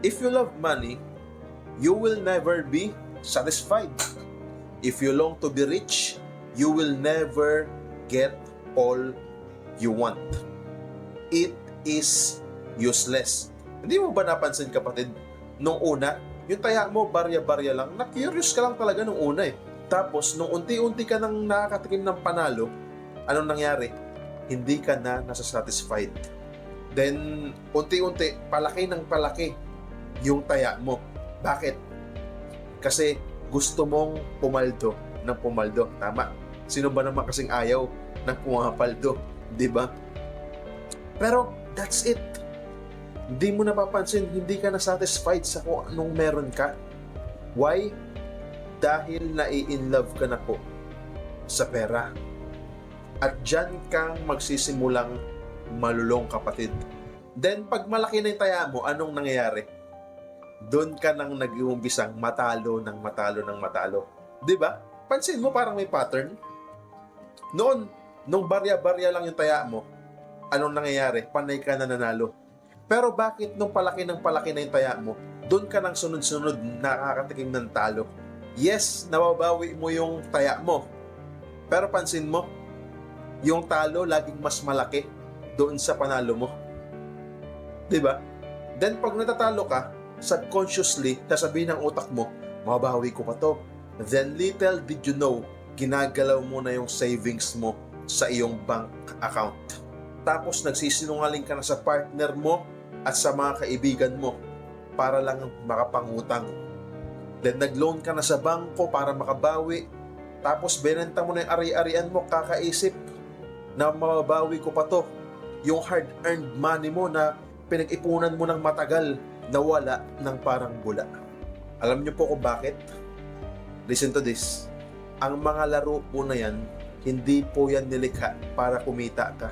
If you love money, you will never be satisfied. If you long to be rich, you will never get all you want. It is useless. Hindi mo ba napansin kapatid, nung una, yung taya mo barya-barya lang, na-curious ka lang talaga nung una eh. Tapos, nung unti-unti ka nang nakakatikim ng panalo, anong nangyari? Hindi ka na nasa-satisfied. Then, unti-unti, palaki ng palaki yung taya mo. Bakit? Kasi gusto mong pumaldo ng pumaldo. Tama. Sino ba naman kasing ayaw ng pumapaldo? Di ba? Pero, that's it. Hindi mo napapansin, hindi ka na-satisfied sa kung anong meron ka. Why? Dahil nai-in love ka na po sa pera. At dyan kang magsisimulang malulong kapatid. Then, pag malaki na yung taya mo, anong nangyayari? Doon ka nang nag-uumbisang matalo ng matalo ng matalo. Ba? Pansin mo parang may pattern. Noon, nung barya-barya lang yung taya mo, anong nangyayari? Panay ka na nanalo. Pero bakit nung palaki ng palaki na yung taya mo, doon ka nang sunod-sunod nakakatikim ng talo? Yes, nababawi mo yung taya mo. Pero pansin mo, yung talo laging mas malaki doon sa panalo mo. 'Di ba? Then pag natatalo ka, subconsciously, sasabihin ng utak mo, mababawi ko pa to. Then little did you know, ginagalaw mo na yung savings mo sa iyong bank account. Tapos nagsisinungaling ka na sa partner mo at sa mga kaibigan mo para lang makapangutang. Then nag-loan ka na sa bangko para makabawi. Tapos benenta mo na yung ari-arian mo, kakaisip na mababawi ko pa to. Yung hard-earned money mo na pinag-ipunan mo ng matagal nawala ng parang bula. Alam niyo po kung bakit? Listen to this. Ang mga laro po na yan, hindi po yan nilikha para kumita ka.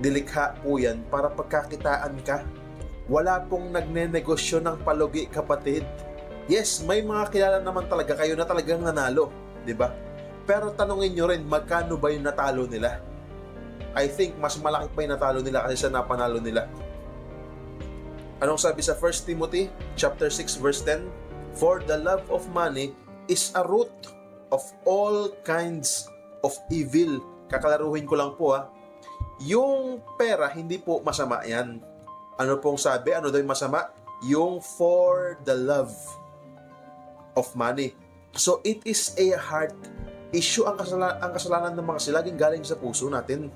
Nilikha po yan para pagkakitaan ka. Wala pong nagnenegosyo ng palugi kapatid. Yes, may mga kilala naman talaga kayo na talagang nanalo, di ba? Pero tanungin nyo rin, magkano ba yung natalo nila? I think mas malaki pa yung natalo nila kasi sa napanalo nila. Anong sabi sa 1 Timothy chapter 6 verse 10? For the love of money is a root of all kinds of evil. Kakalaruhin ko lang po ha. Yung pera, hindi po masama yan. Ano pong sabi? Ano daw yung masama? Yung for the love of money. So it is a heart issue ang kasalanan, ang kasalanan ng mga silaging galing sa puso natin.